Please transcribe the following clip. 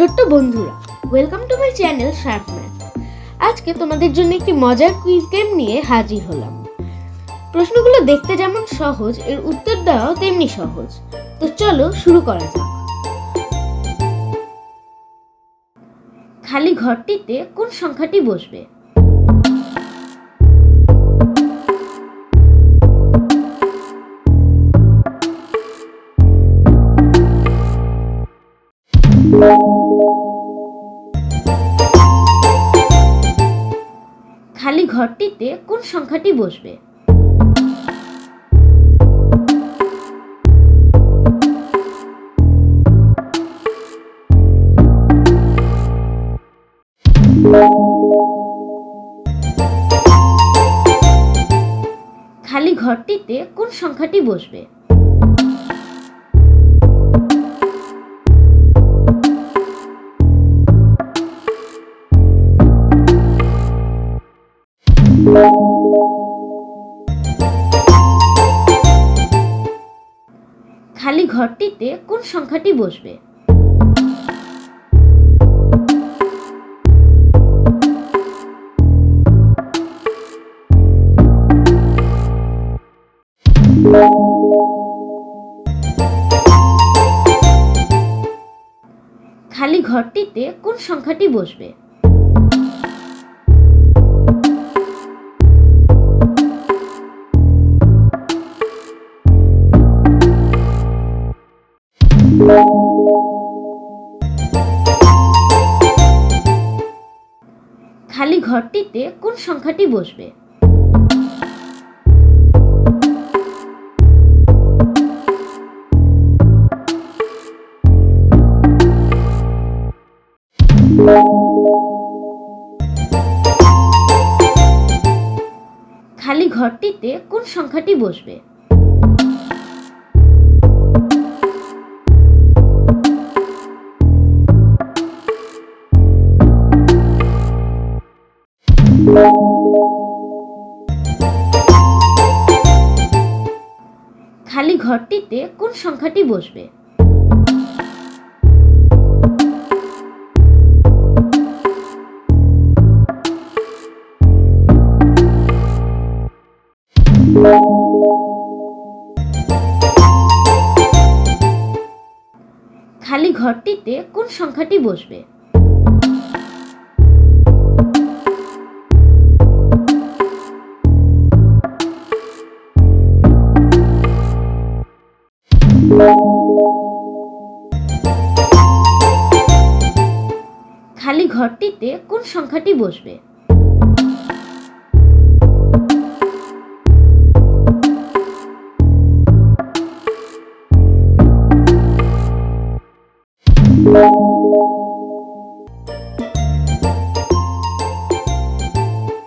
ছোট্ট বন্ধুরা welcome to my channel sharp math আজকে তোমাদের জন্য একটি মজার কুইজ গেম নিয়ে হাজির হলাম। প্রশ্নগুলো দেখতে যেমন সহজ, এর উত্তর দেওয়াও তেমনি সহজ। তো চলো শুরু করা যাক। খালি ঘরটিতে কোন সংখ্যাটি বসবে? ঘরটিতে কোন সংখ্যাটি বসবে? খালি ঘরটিতে কোন সংখ্যাটি বসবে? খালি ঘরটিতে কোন সংখ্যাটি বসবে? খালি ঘরটিতে কোন সংখ্যাটি বসবে? খালি ঘরটিতে কোন সংখ্যাটি বসবে? খালি ঘরটিতে কোন সংখ্যাটি বসবে? খালি ঘরটিতে কোন সংখ্যাটি বসবে? খালি ঘরটিতে কোন সংখ্যাটি বসবে? খালি ঘরটিতে কোন সংখ্যাটি বসবে?